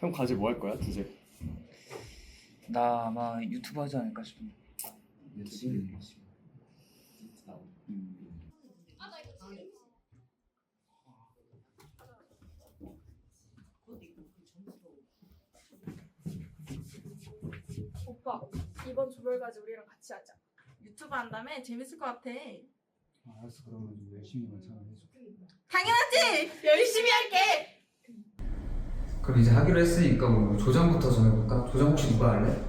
형 과제 뭐 할 거야 주제? 나 아마 유튜브 하지 않을까 싶은데. 음. 오빠 이번 조별과제 우리랑 같이 하자. 유튜브 한 다음에 재밌을 것 같아. 알았어 그러면 좀 열심히만 참여해줘 당연하지. 열심히 할게. 그럼 이제 하기로 했으니까 뭐 조장부터 정해볼까? 조장 혹시 누가 할래?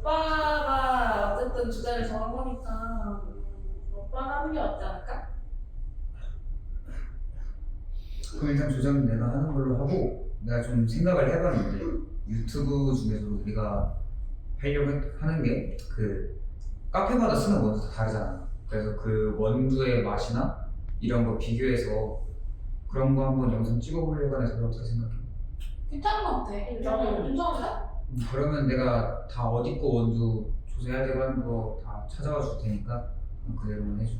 오빠가 어쨌든 주제를 정한 거니까 오빠가 하는 게 어때 않을까? 그럼 일단 조장은 내가 하는 걸로 하고 내가 좀 생각을 해봤는데 유튜브 중에서 우리가 하려고 했- 하는 게 그 카페마다 쓰는 원두 다 다르잖아. 그래서 그 원두의 맛이나 이런 거 비교해서 그런 거 한번 영상 찍어보려고 해서 어떻게 생각해? 괜찮은 것 같아. 나도 괜찮은데? 음, 그러면 내가 다 어디 거 원두 조사해야 되고 하는 거 다 찾아와 줄 테니까 그대로만 해줘.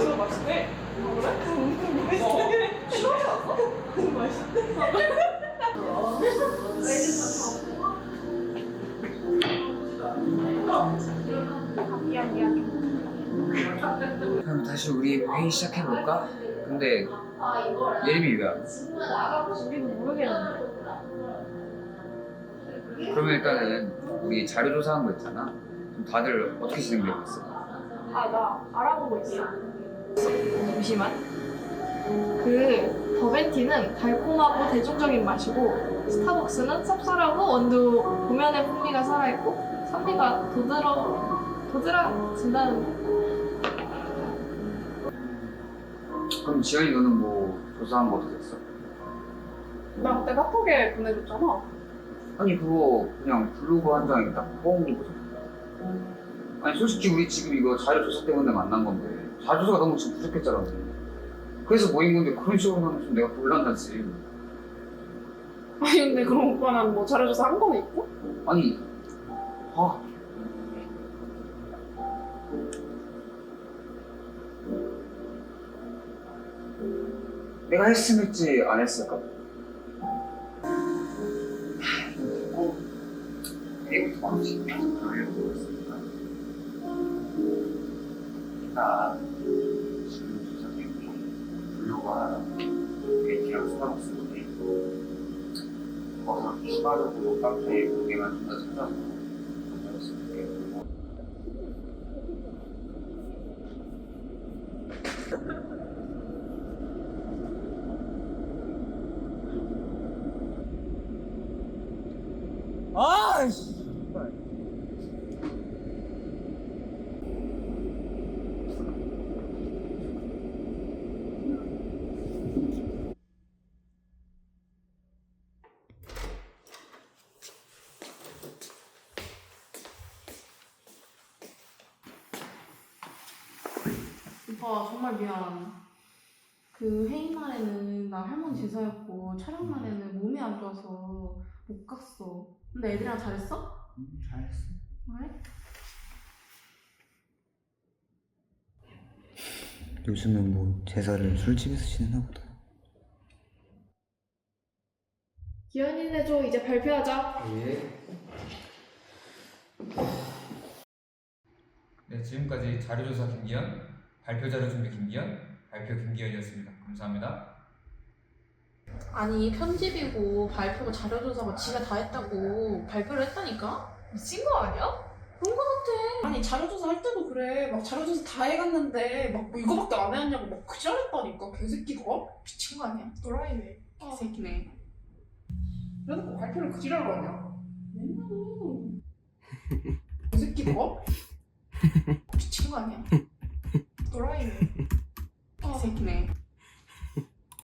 아메리카노 맛있대. 그래? 맛있대. 맛있대. 미안 미안. 그럼 다시 우리 회의 시작해 볼까? 근데 예림이 왜? 우리는 모르겠는데. 그러면 일단은 우리 자료 조사한 거 있잖아. 그럼 다들 어떻게 진행되고 있어? 아, 나 알아보고 있어. 잠시만. 그 버벤티는 달콤하고 대중적인 맛이고 스타벅스는 쌉쌀하고 원두 고면의 풍미가 살아있고 산미가 도드러 도드라진다는 그럼 지현이 너는 뭐 조사한 거 어떻게 됐어? 나 그때 카톡에 보내줬잖아. 아니 그거 그냥 블로그 한 장에 딱 뽑은 거죠. 아니 솔직히 우리 지금 이거 자료 조사 때문에 만난 건데 조사가 너무 지금 부족했잖아. 그래서 모인 건데 그런 식으로 하면 좀 내가 곤란하지. 아니 근데 그럼 오빠는 뭐 자료조사 한 거는 있고? 아니 아 내가 했으면 했지 안 했을까? 어, 내일부터 망치 알려주고 있으니까 일단 지금 조사 때문에 블로그와 베이티랑 스타벅스인데 거기서 추가적으로 카페에 고객만 좀더 찾아서 아이씨 오빠 정말 미안. 그 회의 날에는 나 할머니 제사였고 촬영 날에는 몸이 안 좋아서 못 갔어. 근데 애들이랑 잘했어? 음, 잘했어 왜? 요즘은 뭐 제사를 술집에서 지내나 보다 기현이네 줘 이제 발표하자. 예. 네, 지금까지 자료조사 김기현, 발표 자료 준비 김기현, 발표 김기현이었습니다. 감사합니다. 아니 편집이고 발표고 자료조사고 지가 다 했다고 발표를 했다니까? 미친 거 아니야? 그런 거 같아 아니 자료조사 할 때도 그래 막 자료조사 다 해갔는데 막 뭐 이거밖에 안 해왔냐고 막 그지랄했다니까 개새끼가 미친 거 아니야? 또라이네. 개새끼네 그래도 뭐 발표를 그지랄로 하냐? 개새끼가 미친 거 아니야? 또라이네. 개새끼네